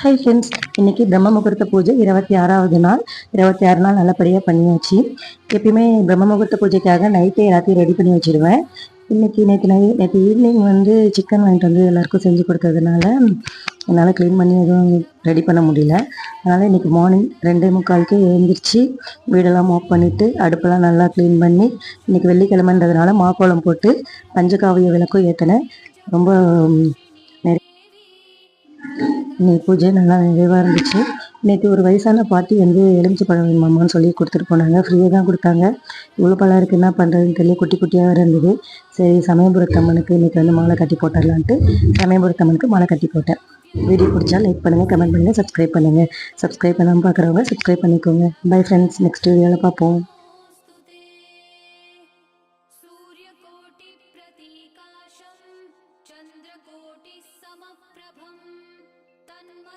Hi friends இன்னைக்கு பிரம்ம முகூர்த்த பூஜை இருபத்தி ஆறாவது நாள். இருபத்தி ஆறு நாள் நல்லபடியாக பண்ணியாச்சு. எப்பயுமே பிரம்ம முகூர்த்த பூஜைக்காக நைட்டே எல்லாத்தையும் ரெடி பண்ணி வச்சிடுவேன் இன்னைக்கு நேற்று நை நேற்று ஈவினிங் வந்து சிக்கன் வாங்கிட்டு வந்து எல்லாருக்கும் செஞ்சு கொடுத்ததுனால என்னால் க்ளீன் பண்ணி எதுவும் ரெடி பண்ண முடியல. அதனால் இன்னைக்கு மார்னிங் ரெண்டே முக்காலுக்கு எழுந்திரிச்சு வீடெல்லாம் மாப் பண்ணிவிட்டு அடுப்பெல்லாம் நல்லா க்ளீன் பண்ணி இன்னைக்கு வெள்ளிக்கிழமைன்றதுனால மாக்கோளம் போட்டு பஞ்சகாவிய விளக்கும் ஏற்றினேன் ரொம்ப இன்னைக்கு பூஜை நல்லா நிறைவாக இருந்துச்சு. நேற்று ஒரு வயசான பாட்டி வந்து எலுமிச்சி பழம் மாமான்னு சொல்லி கொடுத்துட்டு போனாங்க. ஃப்ரீயாக தான் கொடுத்தாங்க. இவ்வளோ பழம் இருக்குது என்ன பண்ணுறதுன்னு தெரியல. குட்டி குட்டியாக இருந்தது. சரி சமயபுரத்தம்மனுக்கு இன்றைக்கி வந்து மாலை கட்டி போட்டுடலான்ட்டு சமயபுரத்தம்மனுக்கு மாலை கட்டி போட்டேன். வீடியோ பிடிச்சா லைக் பண்ணுங்கள் கமெண்ட் பண்ணுங்கள் சப்ஸ்கிரைப் பண்ணுங்கள் சப்ஸ்கிரைப் பண்ணாமல் பார்க்குறவங்க சப்ஸ்கிரைப் பண்ணிக்கோங்க. பை ஃப்ரெண்ட்ஸ் நெக்ஸ்ட் வீடியோவில் பார்ப்போம்.